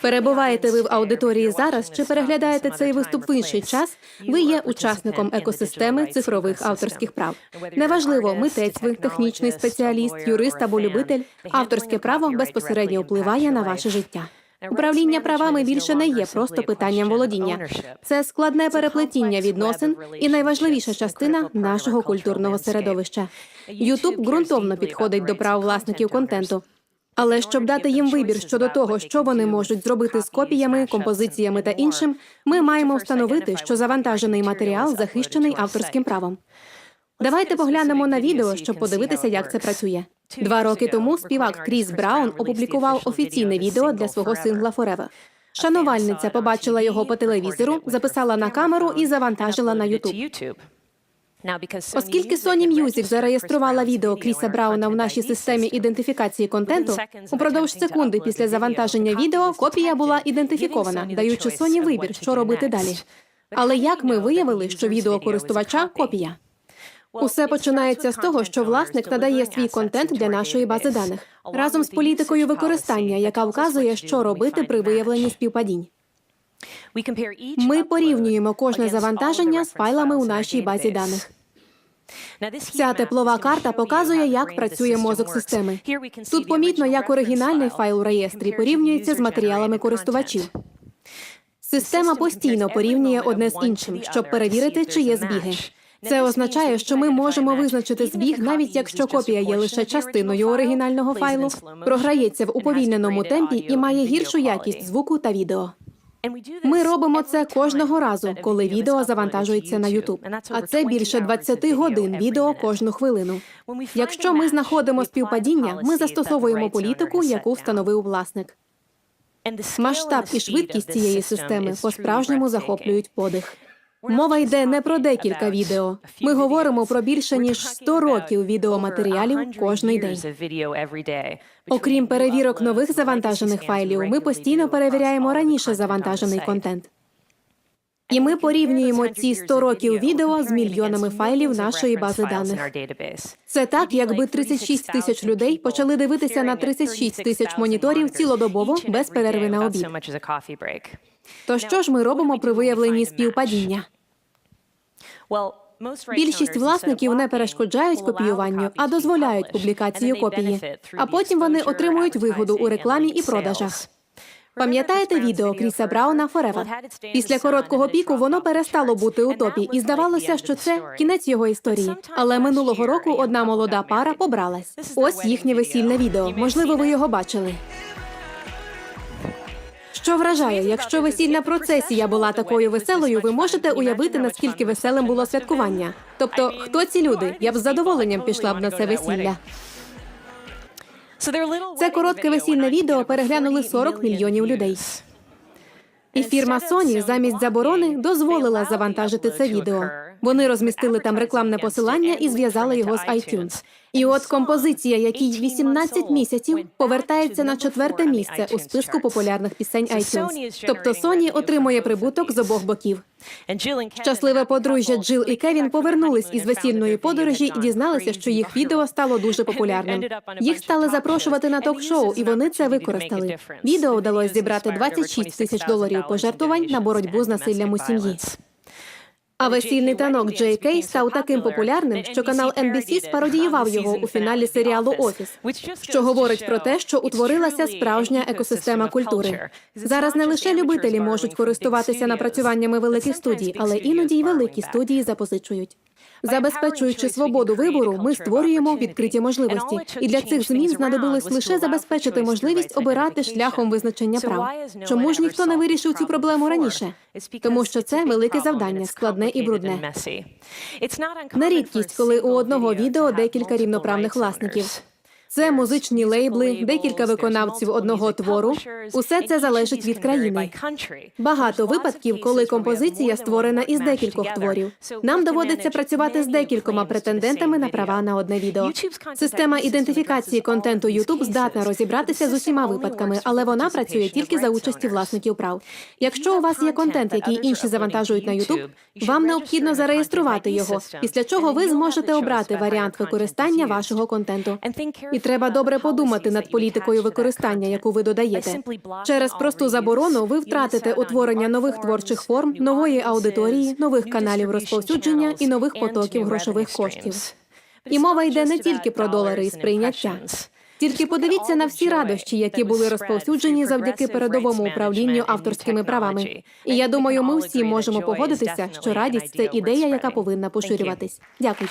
Перебуваєте ви в аудиторії зараз чи переглядаєте цей виступ в інший час? Ви є учасником екосистеми цифрових авторських прав. Неважливо, митець, ви технічний спеціаліст, юрист або любитель. Авторське право безпосередньо впливає на ваше життя. Управління правами більше не є просто питанням володіння. Це складне переплетіння відносин і найважливіша частина нашого культурного середовища. Ютуб ґрунтовно підходить до прав власників контенту. Але щоб дати їм вибір щодо того, що вони можуть зробити з копіями, композиціями та іншим, ми маємо встановити, що завантажений матеріал захищений авторським правом. Давайте поглянемо на відео, щоб подивитися, як це працює. Два роки тому співак Кріс Браун опублікував офіційне відео для свого сингла «Forever». Шанувальниця побачила його по телевізору, записала на камеру і завантажила на Ютуб. Оскільки Sony Music зареєструвала відео Кріса Брауна в нашій системі ідентифікації контенту, упродовж секунди після завантаження відео копія була ідентифікована, даючи Sony вибір, що робити далі. Але як ми виявили, що відео користувача копія? Усе починається з того, що власник надає свій контент для нашої бази даних разом з політикою використання, яка вказує, що робити при виявленні співпадінь. Ми порівнюємо кожне завантаження з файлами у нашій базі даних. Ця теплова карта показує, як працює мозок системи. Тут помітно, як оригінальний файл у реєстрі порівнюється з матеріалами користувачів. Система постійно порівнює одне з іншим, щоб перевірити, чи є збіги. Це означає, що ми можемо визначити збіг, навіть якщо копія є лише частиною оригінального файлу, програється в уповільненому темпі і має гіршу якість звуку та відео. Ми робимо це кожного разу, коли відео завантажується на YouTube. А це більше 20 годин відео кожну хвилину. Якщо ми знаходимо співпадіння, ми застосовуємо політику, яку встановив власник. Масштаб і швидкість цієї системи по-справжньому захоплюють подих. Мова йде не про декілька відео. Ми говоримо про більше ніж 100 років відеоматеріалів кожний день. Окрім перевірок нових завантажених файлів, ми постійно перевіряємо раніше завантажений контент. І ми порівнюємо ці 100 років відео з мільйонами файлів нашої бази даних. Це так, якби 36 тисяч людей почали дивитися на 36 тисяч моніторів цілодобово без перерви на обід. То що ж ми робимо при виявленні співпадіння? Більшість власників не перешкоджають копіюванню, а дозволяють публікацію копії. А потім вони отримують вигоду у рекламі і продажах. Пам'ятаєте відео Кріса Брауна «Forever»? Після короткого піку воно перестало бути у топі, і здавалося, що це кінець його історії. Але минулого року одна молода пара побралась. Ось їхнє весільне відео. Можливо, ви його бачили. Що вражає, якщо весільна процесія була такою веселою, ви можете уявити, наскільки веселим було святкування. Тобто, хто ці люди? Я б з задоволенням пішла б на це весілля. Це коротке весільне відео переглянули 40 мільйонів людей. І фірма Sony замість заборони дозволила завантажити це відео. Вони розмістили там рекламне посилання і зв'язали його з iTunes. І от композиція, якій 18 місяців, повертається на четверте місце у списку популярних пісень iTunes. Тобто Sony отримує прибуток з обох боків. Щасливе подружжя Джил і Кевін повернулись із весільної подорожі і дізналися, що їх відео стало дуже популярним. Їх стали запрошувати на ток-шоу, і вони це використали. Відео вдалося зібрати 26 тисяч доларів пожертвувань на боротьбу з насиллям у сім'ї. А весільний танок Джей Кей став таким популярним, що канал NBC спародіював його у фіналі серіалу Офіс, що говорить про те, що утворилася справжня екосистема культури. Зараз не лише любителі можуть користуватися напрацюваннями великих студій, але іноді й великі студії запозичують. Забезпечуючи свободу вибору, ми створюємо відкриті можливості, і для цих змін знадобилось лише забезпечити можливість обирати шляхом визначення прав. Чому ж ніхто не вирішив цю проблему раніше? Тому що це велике завдання, складне і брудне. Не рідкість, коли у одного відео декілька рівноправних власників. Це музичні лейбли, декілька виконавців одного твору. Усе це залежить від країни. Багато випадків, коли композиція створена із декількох творів. Нам доводиться працювати з декількома претендентами на права на одне відео. Система ідентифікації контенту YouTube здатна розібратися з усіма випадками, але вона працює тільки за участі власників прав. Якщо у вас є контент, який інші завантажують на YouTube, вам необхідно зареєструвати його, після чого ви зможете обрати варіант використання вашого контенту. І треба добре подумати над політикою використання, яку ви додаєте. Через просту заборону ви втратите утворення нових творчих форм, нової аудиторії, нових каналів розповсюдження і нових потоків грошових коштів. І мова йде не тільки про долари і сприйняття. Тільки подивіться на всі радощі, які були розповсюджені завдяки передовому управлінню авторськими правами. І я думаю, ми всі можемо погодитися, що радість це ідея, яка повинна поширюватись. Дякую.